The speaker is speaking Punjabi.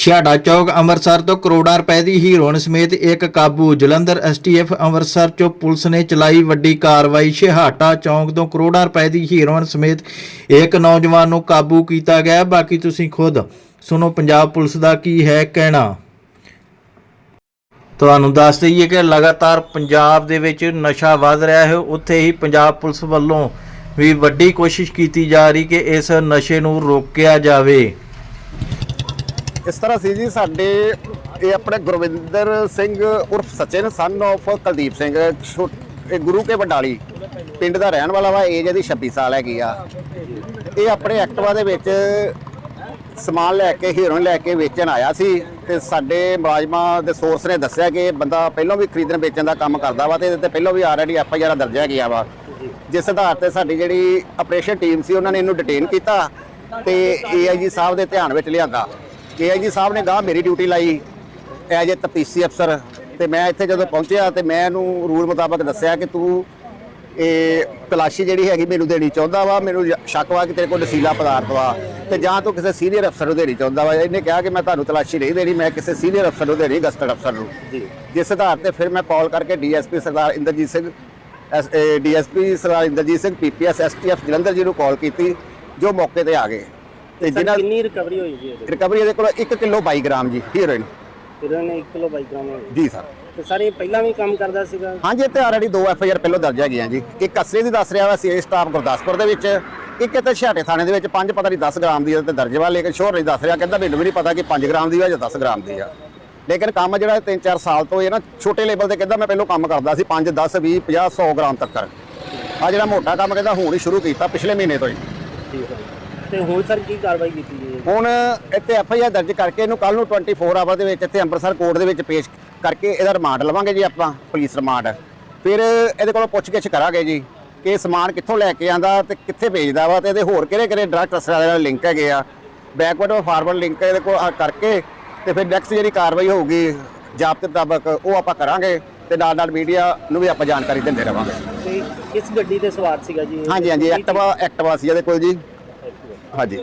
ਛਿਆੜਾ ਚੌਕ ਅੰਮ੍ਰਿਤਸਰ ਤੋਂ ਕਰੋੜਾਂ ਰੁਪਏ ਦੀ ਹੀਰੋਇਨ ਸਮੇਤ ਇੱਕ ਕਾਬੂ। ਜਲੰਧਰ ਐਸਟੀਐਫ ਅੰਮ੍ਰਿਤਸਰ ਚੋਂ ਪੁਲਿਸ ਨੇ ਚਲਾਈ ਵੱਡੀ ਕਾਰਵਾਈ। ਛਿਹਾਟਾ ਚੌਕ ਤੋਂ ਕਰੋੜਾਂ ਰੁਪਏ ਦੀ ਹੀਰੋਇਨ ਸਮੇਤ ਇੱਕ ਨੌਜਵਾਨ ਨੂੰ ਕਾਬੂ ਕੀਤਾ ਗਿਆ। ਬਾਕੀ ਤੁਸੀਂ ਖੁਦ ਸੁਣੋ, ਪੰਜਾਬ ਪੁਲਿਸ ਦਾ ਕੀ ਹੈ ਕਹਿਣਾ। ਤੁਹਾਨੂੰ ਦੱਸ ਦਈਏ ਕਿ ਲਗਾਤਾਰ ਪੰਜਾਬ ਦੇ ਵਿੱਚ ਨਸ਼ਾ ਵੱਧ ਰਿਹਾ ਹੈ। ਉੱਥੇ ਹੀ ਪੰਜਾਬ ਪੁਲਿਸ ਵੱਲੋਂ ਵੀ ਵੱਡੀ ਕੋਸ਼ਿਸ਼ ਕੀਤੀ ਜਾ ਰਹੀ ਕਿ ਇਸ ਨਸ਼ੇ ਨੂੰ ਰੋਕਿਆ ਜਾਵੇ। ਇਸ ਤਰ੍ਹਾਂ ਸੀ ਜੀ, ਸਾਡੇ ਇਹ ਆਪਣੇ ਗੁਰਵਿੰਦਰ ਸਿੰਘ ਉਰਫ ਸਚਿਨ ਸਨ of ਕੁਲਦੀਪ ਸਿੰਘ ਛੋ- ਇਹ ਗੁਰੂ ਕੇ ਬੰਡਾਲੀ ਪਿੰਡ ਦਾ ਰਹਿਣ ਵਾਲਾ ਵਾ ਏਜ ਇਹਦੀ 26 ਸਾਲ ਹੈਗੀ ਆ। ਇਹ ਆਪਣੇ ਐਕਟਵਾ ਦੇ ਵਿੱਚ ਸਮਾਨ ਲੈ ਕੇ, ਹੀਰੋਇਨ ਲੈ ਕੇ ਵੇਚਣ ਆਇਆ ਸੀ ਤੇ ਸਾਡੇ ਮੁਲਾਜ਼ਮਾਂ ਦੇ ਸੋਰਸ ਨੇ ਦੱਸਿਆ ਕਿ ਇਹ ਬੰਦਾ ਪਹਿਲਾਂ ਵੀ ਖਰੀਦਣ ਵੇਚਣ ਦਾ ਕੰਮ ਕਰਦਾ ਵਾ ਤੇ ਇਹਦੇ ਤੇ ਪਹਿਲਾਂ ਵੀ ਆਲਰੇਡੀ ਐਫ ਆਈ ਆਰ ਦਰਜ ਹੈਗੀ ਵਾ। ਜਿਸ ਆਧਾਰ ਤੇ ਸਾਡੀ ਜਿਹੜੀ ਆਪਰੇਸ਼ਨ ਟੀਮ ਸੀ, ਉਹਨਾਂ ਨੇ ਇਹਨੂੰ ਡਿਟੇਨ ਕੀਤਾ ਤੇ ਏਆਈਜੀ ਸਾਹਿਬ ਦੇ ਧਿਆਨ ਵਿੱਚ ਲਿਆਂਦਾ। ਏਆਈਜੀ ਸਾਹਿਬ ਨੇ ਗਾਹ ਮੇਰੀ ਡਿਊਟੀ ਲਾਈ ਐਜ ਏ ਤਪੀਸੀ ਅਫਸਰ ਤੇ ਮੈਂ ਇੱਥੇ ਜਦੋਂ ਪਹੁੰਚਿਆ ਤੇ ਮੈਂ ਇਹਨੂੰ ਰੂਲ ਮੁਤਾਬਕ ਦੱਸਿਆ ਕਿ ਤੂੰ ਇਹ ਤਲਾਸ਼ੀ ਜਿਹੜੀ ਹੈਗੀ ਮੈਨੂੰ ਦੇਣੀ ਚਾਹੁੰਦਾ ਵਾ ਮੈਨੂੰ ਜ- ਸ਼ੱਕ ਵਾ ਕਿ ਤੇਰੇ ਕੋਲ ਨਸ਼ੀਲਾ ਪਦਾਰਥ ਵਾ ਤੇ ਜਾਂ ਤੂੰ ਕਿਸੇ ਸੀਨੀਅਰ ਅਫਸਰ ਨੂੰ ਦੇਣੀ ਚਾਹੁੰਦਾ ਵਾ। ਇਹਨੇ ਕਿਹਾ ਕਿ ਮੈਂ ਤੁਹਾਨੂੰ ਤਲਾਸ਼ੀ ਨਹੀਂ ਦੇਣੀ ਮੈਂ ਕਿਸੇ ਸੀਨੀਅਰ ਅਫਸਰ ਨੂੰ ਦੇਣੀ ਗਸਟਡ ਅਫਸਰ ਨੂੰ। ਜਿਸ ਆਧਾਰ ਤੇ ਫਿਰ ਮੈਂ ਕਾਲ ਕਰਕੇ DSP Sardar Inderjit Singh DSP Sardar Inderjit Singh PPS STF Jalandhar ji ਨੂੰ ਕਾਲ ਕੀਤੀ ਜੋ ਮੌਕੇ ਤੇ ਆ ਗਏ। ਤੇ ਜਿਨ੍ਹਾਂ ਕਿੰਨੀ ਰਿਕਵਰੀ ਹੋਈ ਜੀ ਇਹਦੇ? ਰਿਕਵਰੀ ਇਹਦੇ ਕੋਲ 1 ਕਿਲੋ 22 ਗ੍ਰਾਮ ਜੀ ਹੀਰੋਇਨ ਇਹਨਾਂ ਨੇ 1 ਕਿਲੋ 22 ਗ੍ਰਾਮ ਹੋਈ। ਜੀ ਸਰ। ਤੇ ਸਾਰੇ ਇਹ ਪਹਿਲਾਂ ਵੀ ਕੰਮ ਕਰਦਾ ਸੀਗਾ? ਹਾਂਜੀ ਇੱਥੇ ਆਲਰੇਡੀ ਦੋ ਐਫ ਆਈ ਆਰ ਪਹਿਲਾਂ ਦਰਜ ਹੈਗੀਆਂ ਜੀ। ਇੱਕ ਅਸਲੀ ਦੀ ਦੱਸ ਰਿਹਾ ਵਾ ਸੀ ਸਟਾਫ ਗੁਰਦਾਸਪੁਰ ਦੇ ਵਿੱਚ। ਇੱਕ ਇੱਥੇ ਛਾਟੇ ਥਾਣੇ ਦੇ ਵਿੱਚ ਪੰਜ ਪਤਾ ਨਹੀਂ 10 ਗ੍ਰਾਮ ਦੀ ਤੇ ਦਰਜ ਵਾ ਲੇਕਿਨ ਸ਼ੋਰ ਨਹੀਂ ਦੱਸ ਰਿਹਾ ਕਹਿੰਦਾ ਮੈਨੂੰ ਵੀ ਨਹੀਂ ਪਤਾ ਕਿ 5 ਗ੍ਰਾਮ ਦੀ ਆ ਜਾਂ 10 ਗ੍ਰਾਮ ਦੀ ਆ। ਲੇਕਿਨ ਕੰਮ ਜਿਹੜਾ 3-4 ਸਾਲ ਤੋਂ ਇਹ ਨਾ ਛੋਟੇ ਲੈਵਲ ਤੇ ਕਹਿੰਦਾ ਮੈਂ ਪਹਿਲਾਂ ਕੰਮ ਕਰਦਾ ਸੀ 5 10 20 50 100 ਗ੍ਰਾਮ ਤੱਕ ਆ ਜਿਹੜਾ ਮੋਟਾ ਕੰਮ ਕਹਿੰਦਾ ਹੁਣ ਹੀ ਸ਼ੁਰੂ ਕੀਤਾ ਪਿਛਲੇ ਮਹੀਨੇ ਤੋਂ ਹੀ। ਠੀਕ ਹੈ। ਤੇ ਹੁਣ ਸਰ ਕੀ ਕਾਰਵਾਈ ਕੀਤੀ ਹੁਣ ਇੱਥੇ ਐਫ ਆਈ ਆਰ ਦਰਜ ਕਰਕੇ ਇਹਨੂੰ ਕੱਲ ਨੂੰ 24 ਆਵਰ ਦੇ ਵਿੱਚ ਇੱਥੇ ਅੰਮ੍ਰਿਤਸਰ ਕੋਰਟ ਦੇ ਵਿੱਚ ਪੇਸ਼ ਕਰਕੇ ਇਹਦਾ ਰਿਮਾਂਡ ਲਵਾਂਗੇ ਜੀ ਆਪਾਂ ਪੁਲਿਸ ਰਿਮਾਂਡ ਫਿਰ ਇਹਦੇ ਕੋਲੋਂ ਪੁੱਛਗਿੱਛ ਕਰਾਂਗੇ ਜੀ ਕਿ ਸਮਾਨ ਕਿੱਥੋਂ ਲੈ ਕੇ ਆਂਦਾ ਤੇ ਕਿੱਥੇ ਵੇਚਦਾ ਵਾ ਤੇ ਇਹਦੇ ਹੋਰ ਕਿਹੜੇ ਕਿਹੜੇ ਡਰਗ ਟਰਸਟਰਾਂ ਦੇ ਨਾਲ ਲਿੰਕ ਹੈਗੇ ਆ। ਬੈਕਵਰਡ ਔਰ ਫਾਰਵਰਡ ਲਿੰਕ ਇਹਦੇ ਕੋਲ ਆ ਕਰਕੇ ਤੇ ਫਿਰ ਨੈਕਸਟ ਜਿਹੜੀ ਕਾਰਵਾਈ ਹੋਊਗੀ ਜਾਬਤੇ ਮੁਤਾਬਕ ਉਹ ਆਪਾਂ ਕਰਾਂਗੇ ਤੇ ਨਾਲ ਨਾਲ ਮੀਡੀਆ ਨੂੰ ਵੀ ਆਪਾਂ ਜਾਣਕਾਰੀ ਦਿੰਦੇ ਰਵਾਂਗੇ। ਤੇ ਕਿਸ ਗੱਡੀ ਤੇ ਸਵਾਰ ਸੀਗਾ ਜੀ? ਹਾਂਜੀ ਹਾਂਜੀ ਐਕਟਿਵਾ ਐਕਟਿਵਾ ਸੀ ਇਹਦੇ ਕੋਲ ਜੀ। ਹਾਂਜੀ